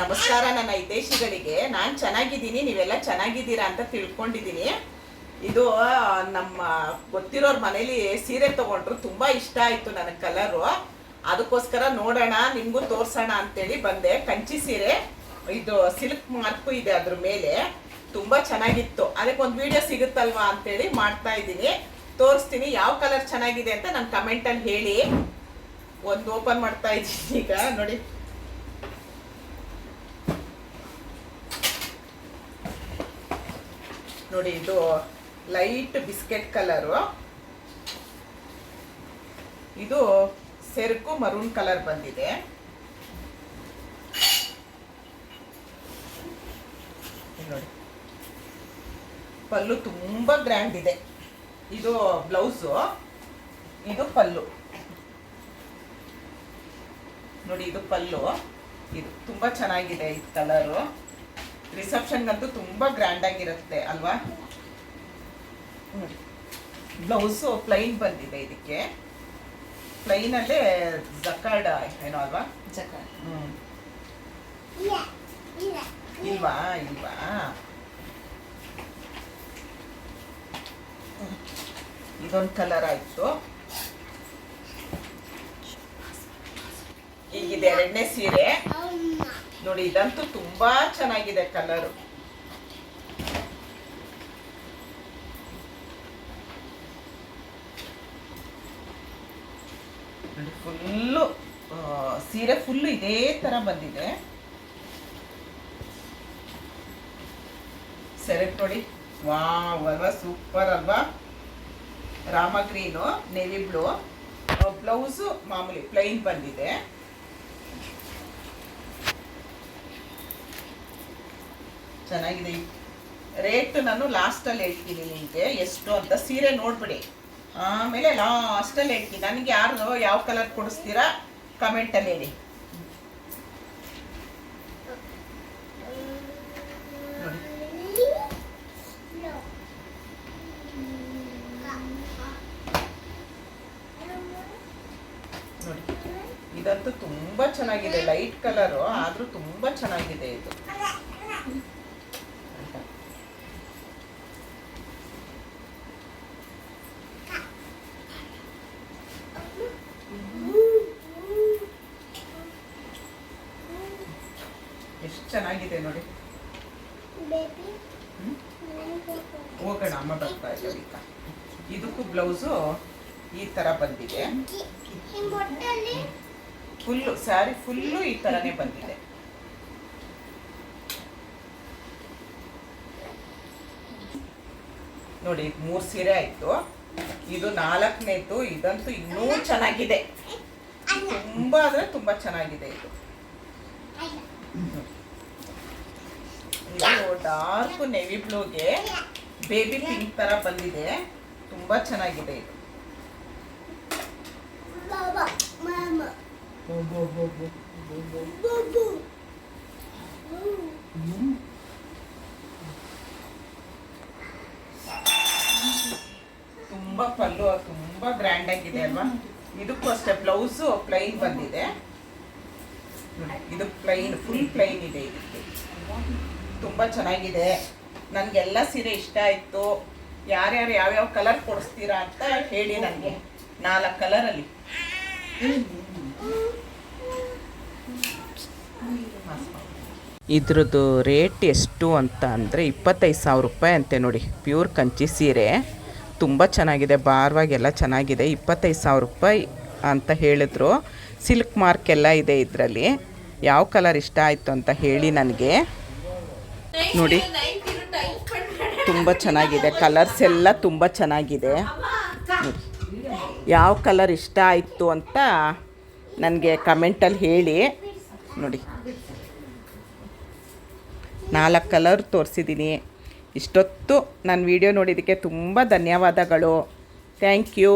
ನಮಸ್ಕಾರ ನನ್ನ ಹಿತೈಷಿಗಳಿಗೆ. ನಾನು ಚೆನ್ನಾಗಿದ್ದೀನಿ, ನೀವೆಲ್ಲ ಚೆನ್ನಾಗಿದ್ದೀರಾ ಅಂತ ತಿಳ್ಕೊಂಡಿದ್ದೀನಿ. ಇದು ನಮ್ಮ ಗೊತ್ತಿರೋರ ಮನೇಲಿ ಸೀರೆ ತಗೊಂಡ್ರು ತುಂಬಾ ಇಷ್ಟ ಆಯ್ತು ನನಗೆ ಕಲರು ಅದಕ್ಕೋಸ್ಕರ ನೋಡೋಣ, ನಿಮಗೂ ತೋರಿಸೋಣ ಅಂತೇಳಿ ಬಂದೆ. ಕಂಚಿ ಸೀರೆ, ಇದು ಸಿಲ್ಕ್ ಮಾರ್ಕು ಇದೆ ಅದ್ರ ಮೇಲೆ. ತುಂಬಾ ಚೆನ್ನಾಗಿತ್ತು. ಅದಕ್ಕೆ ಒಂದು ವಿಡಿಯೋ ಸಿಗುತ್ತಲ್ವಾ ಅಂತೇಳಿ ಮಾಡ್ತಾ ಇದ್ದೀನಿ. ತೋರಿಸ್ತೀನಿ ಯಾವ ಕಲರ್ ಚೆನ್ನಾಗಿದೆ ಅಂತ ನನ್ನ ಕಮೆಂಟಲ್ಲಿ ಹೇಳಿ. ಒಂದು ಓಪನ್ ಮಾಡ್ತಾ ಇದ್ದೀನಿ ಈಗ, ನೋಡಿ. ನೋಡಿ, ಇದು ಲೈಟ್ ಬಿಸ್ಕೆಟ್ ಕಲರು ಇದು ಸೆರಕು ಮರೂನ್ ಕಲರ್ ಬಂದಿದೆ. ನೋಡಿ. ಪಲ್ಲು ತುಂಬಾ ಗ್ರ್ಯಾಂಡ್ ಇದೆ. ಇದು ಬ್ಲೌಸು ಇದು ಪಲ್ಲು. ನೋಡಿ, ಇದು ಪಲ್ಲು. ಇದು ತುಂಬಾ ಚೆನ್ನಾಗಿದೆ ಈ ಕಲರು ರಿಸೆಪ್ಷನ್ಗಂತೂ ತುಂಬಾ ಗ್ರ್ಯಾಂಡ್ ಆಗಿರುತ್ತೆ ಅಲ್ವಾ? ಬ್ಲೌಸು ಪ್ಲೈನ್ ಬಂದಿದೆ ಇದಕ್ಕೆ. ಪ್ಲೈನ್ ಅಲ್ಲೇ ಜಕಾರ್ಡ್ ಏನೋ ಅಲ್ವಾ? ಹ್ಮ್. ಇಲ್ವಾ ಇಲ್ವಾ? ಇದೊಂದು ಕಲರ್ ಆಯ್ತು. ಈಗಿದೆ ಎರಡನೇ ಸೀರೆ. ನೋಡಿ, ಇದಂತೂ ತುಂಬಾ ಚೆನ್ನಾಗಿದೆ ಕಲರು ಫುಲ್ಲು ಸೀರೆ ಫುಲ್ಲು ಇದೇ ತರ ಬಂದಿದೆ. ಸೆಲೆಕ್ಟ್ ನೋಡಿ. ವಾವ್ ಅಲ್ವಾ? ಸೂಪರ್ ಅಲ್ವಾ? Rama green navy blue blouse ಮಾಮೂಲಿ ಪ್ಲೈನ್ ಬಂದಿದೆ. ಚೆನ್ನಾಗಿದೆ. ರೇಟ್ ನಾನು ಲಾಸ್ಟಲ್ಲಿ ಹೇಳ್ತೀನಿ ನಿಮಗೆ. ಎಷ್ಟು ಅಂತ ಸೀರೆ ನೋಡ್ಬಿಡಿ. ಆಮೇಲೆ ಲಾಸ್ಟಲ್ಲಿ ಹೇಳ್ತೀನಿ. ನನಗೆ ಯಾರು ಯಾವ ಕಲರ್ ಕೊಡಿಸ್ತೀರಾ? ಕಮೆಂಟಲ್ಲಿ ಹೇಳಿ. ಇದಂತೂ ತುಂಬಾ ಚೆನ್ನಾಗಿದೆ. ಲೈಟ್ ಕಲರು ಆದ್ರೂ ತುಂಬಾ ಚೆನ್ನಾಗಿದೆ ಇದು ಎಷ್ಟು ಚೆನ್ನಾಗಿದೆ ನೋಡಿ? ಹೋಗೋಣ ಅಮ್ಮ ಬರ್ತಾ ಇದ್ದಾರೆ ಇದಕ್ಕೂ ಬ್ಲೌಸು ಈ ತರ ಬಂದಿದೆ. ಫುಲ್ಲು ಸ್ಯಾರಿ ಫುಲ್ಲು ಈ ತರನೇ ಬಂದಿದೆ. ನೋಡಿ ಮೂರು ಸೀರೆ ಆಯ್ತು. ಇದು ನಾಲ್ಕನೇದು ಇದಂತೂ ಇನ್ನೂ ಚೆನ್ನಾಗಿದೆ. ತುಂಬ ಅಂದರೆ ತುಂಬಾ ಚೆನ್ನಾಗಿದೆ ಇದು. ಇದು ಡಾರ್ಕ್ ನೆವಿ ಬ್ಲೂಗೆ ಬೇಬಿ ಪಿಂಕ್ ತರ ಬಂದಿದೆ. ತುಂಬಾ ಚೆನ್ನಾಗಿದೆ ಇದು. ತುಂಬಾ ಪಲ್ಲು ತುಂಬಾ ಗ್ರ್ಯಾಂಡ್ ಆಗಿದೆ ಅಲ್ವಾ? ಇದಕ್ಕೂ ಅಷ್ಟೇ ಬ್ಲೌಸು ಪ್ಲೈನ್ ಬಂದಿದೆ ಇದು ಪ್ಲೈನ್ ಫುಲ್ ಪ್ಲೈನ್ ಇದೆ ಇದಕ್ಕೆ. ತುಂಬಾ ಚೆನ್ನಾಗಿದೆ. ನನಗೆಲ್ಲ ಸೀರೆ ಇಷ್ಟ ಆಯ್ತು. ಯಾರ್ಯಾರು ಯಾವ್ಯಾವ ಕಲರ್ ಕೊಡಿಸ್ತೀರಾ ಅಂತ ಹೇಳಿ ನನಗೆ. ನಾಲ್ಕು ಕಲರಲ್ಲಿ ಇದ್ರದ್ದು ರೇಟ್ ಎಷ್ಟು ಅಂತ ಅಂದರೆ ಇಪ್ಪತ್ತೈದು ಸಾವಿರ ರೂಪಾಯಿ ಅಂತೆ ನೋಡಿ. ಪ್ಯೂರ್ ಕಂಚಿ ಸೀರೆ. ತುಂಬ ಚೆನ್ನಾಗಿದೆ. ಭಾರವಾಗೆಲ್ಲ ಚೆನ್ನಾಗಿದೆ. ಇಪ್ಪತ್ತೈದು ಸಾವಿರ ರೂಪಾಯಿ ಅಂತ ಹೇಳಿದ್ರು. ಸಿಲ್ಕ್ ಮಾರ್ಕ್ ಎಲ್ಲ ಇದೆ ಇದರಲ್ಲಿ. ಯಾವ ಕಲರ್ ಇಷ್ಟ ಆಯಿತು ಅಂತ ಹೇಳಿ ನನಗೆ. ನೋಡಿ. ತುಂಬ ಚೆನ್ನಾಗಿದೆ. ಕಲರ್ಸ್ ಎಲ್ಲ ತುಂಬ ಚೆನ್ನಾಗಿದೆ. ಯಾವ ಕಲರ್ ಇಷ್ಟ ಆಯಿತು ಅಂತ ನನಗೆ ಕಮೆಂಟಲ್ಲಿ ಹೇಳಿ. ನೋಡಿ. ನಾಲ್ಕು ಕಲರ್ ತೋರಿಸಿದ್ದೀನಿ ಇಷ್ಟೊತ್ತು ನಾನು ವಿಡಿಯೋ ನೋಡಿದ್ದಕ್ಕೆ ತುಂಬ ಧನ್ಯವಾದಗಳು. Thank you